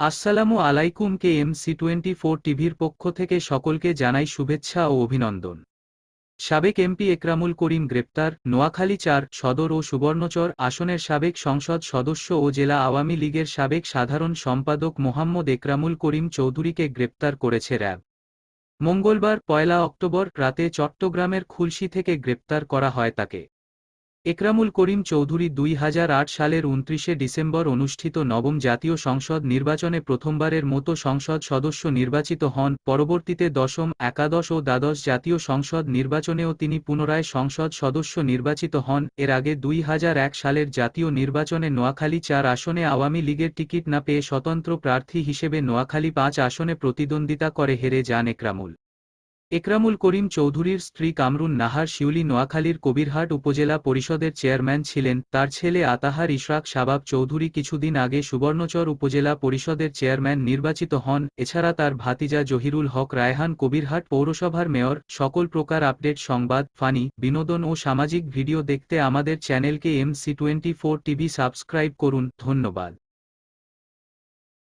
আসসালামু আলাইকুম K M C twenty four টিভির পক্ষ থেকে সকলকে জানাই শুভেচ্ছা ও অভিনন্দন। সাবেক এমপি একরামুল করিম গ্রেপ্তার, নোয়াখালী চার, সদর ও সুবর্ণচর আসনের সাবেক সংসদ সদস্য ও জেলা আওয়ামী লীগের সাবেক সাধারণ সম্পাদক মোহাম্মদ একরামুল করিম চৌধুরীকে গ্রেপ্তার করেছে র্যাব। মঙ্গলবার, পয়লা অক্টোবর রাতে চট্টগ্রামের খুলশি থেকে গ্রেপ্তার করা হয় তাকে। একরামুল করিম চৌধুরী দুই হাজার আট সালের উনত্রিশে ডিসেম্বর অনুষ্ঠিত নবম জাতীয় সংসদ নির্বাচনে প্রথমবারের মতো সংসদ সদস্য নির্বাচিত হন। পরবর্তীতে দশম, একাদশ ও দ্বাদশ জাতীয় সংসদ নির্বাচনেও তিনি পুনরায় সংসদ সদস্য নির্বাচিত হন। এর আগে দুই হাজার এক সালের জাতীয় নির্বাচনে নোয়াখালী চার আসনে আওয়ামী লীগের টিকিট না পেয়ে স্বতন্ত্র প্রার্থী হিসেবে নোয়াখালী পাঁচ আসনে প্রতিদ্বন্দ্বিতা করে হেরে যান একরামুল। একরামুল করিম চৌধুরীর স্ত্রী কামরুন নাহার শিউলি নোয়াখালীর কবিরহাট উপজেলা পরিষদের চেয়ারম্যান ছিলেন। তার ছেলে আতাহার ইশরাক শাবাব চৌধুরী কিছুদিন আগে সুবর্ণচর উপজেলা পরিষদের চেয়ারম্যান নির্বাচিত হন। এছাড়া তার ভাতিজা জহিরুল হক রায়হান কবিরহাট পৌরসভার মেয়র। সকল প্রকার আপডেট, সংবাদ, ফানি, বিনোদন ও সামাজিক ভিডিও দেখতে আমাদের চ্যানেলকে M C twenty TV subscribe করুন। ধন্যবাদ।